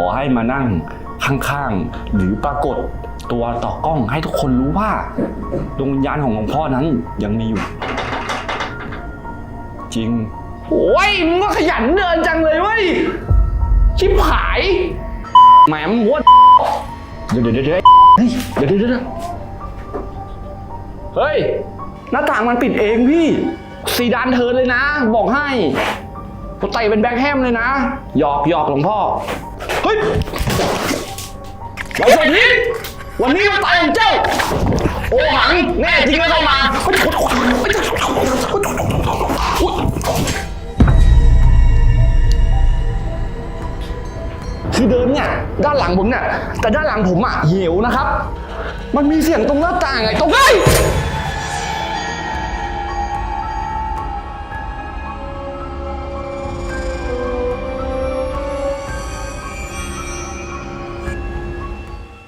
ขอให้มานั่งข้างๆ หรือปรากฏตัวต่อกล้องให้ทุกคนรู้ว่าดวงวิญญาณของหลวงพ่อนั้นยังมีอยู่ จริง โอ้ยมึงก็ขยันเดินจังเลยเว้ย ชิบหายแหมมึงว่าเดี๋ยวเดี๋ยวเดี๋ยวเดี๋ยวเฮ้ยเดี๋ยวเดี๋ยวเดี๋ยวเฮ้ย หน้าต่างมันปิดเองพี่ซีดานเธอเลยนะ บอกให้ กูเตะเป็นแบ็คแฮมเลยนะ หยอกหยอกหลวงพ่อ เฮ้ยไว้สวัสดีวันนี้มันตายของเจ้า โอ้หัง แน่จริงแล้วเข้ามา คือเดินเนี่ย ด้านหลังผมเนี่ย แต่ด้านหลังผมอะ เหี่ยวนะครับ มันมีเสียงตรงหน้าต่างไงตรงไอ้ย